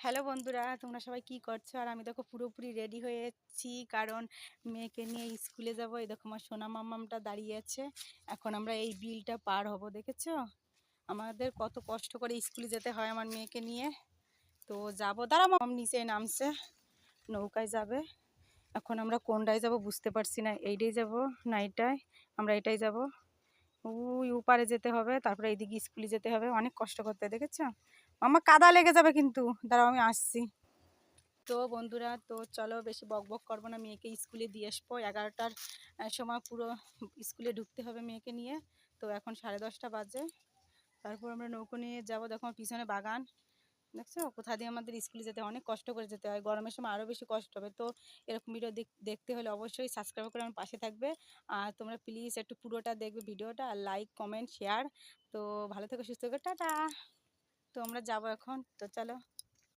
Hello বন্ধুরা, তোমরা সবাই কি করছ? আর আমি দেখো পুরোপুরি রেডি হয়েছি কারণ মেয়েকে নিয়ে স্কুলে যাব। এই দেখো আমার সোনা মামামটা দাঁড়িয়ে আছে। এখন আমরা এই বিলটা পার হব, দেখেছ? আমাদের কত কষ্ট করে স্কুলে যেতে হয় আমার মেয়েকে নিয়ে। তো যাব দাঁড়া মামাম নিচে নামছে, নৌকায় যাবে। এখন আমরা কোনটায় যাব বুঝতে পারছি না। এইটাই যাব না এইটাই আমরা এটাই যাব। ওই উপারে যেতে হবে, তারপরে এইদিকে স্কুলে যেতে হবে। অনেক কষ্ট করতে দেখেছ? মামা কাদা লেগে যাবে কিন্তু। দাঁড়াও, আমি আসছি। তো বন্ধুরা, তো চলো বেশি বক বক করব না, মেয়েকে স্কুলে দিয়ে আসব। এগারোটার সময় পুরো স্কুলে ঢুকতে হবে মেয়েকে নিয়ে। তো এখন সাড়ে দশটা বাজে। তারপর আমরা নৌকো নিয়ে যাব, দেখো আমার পিছনে বাগান। দেখছ? কোথা দিয়ে আমাদের স্কুলে যেতে অনেক কষ্ট করে যেতে হয়। গরমের সময় আরও বেশি কষ্ট হবে। তো এরকম ভিডিও দেখতে হলে অবশ্যই সাবস্ক্রাইব করে আমার পাশে থাকবে। আর তোমরা প্লিজ একটু পুরোটা দেখবে ভিডিওটা। লাইক কমেন্ট শেয়ার তো ভালো থেকো, সুস্থ থেকো। টাটা! তো আমরা যাব এখন তো চলো।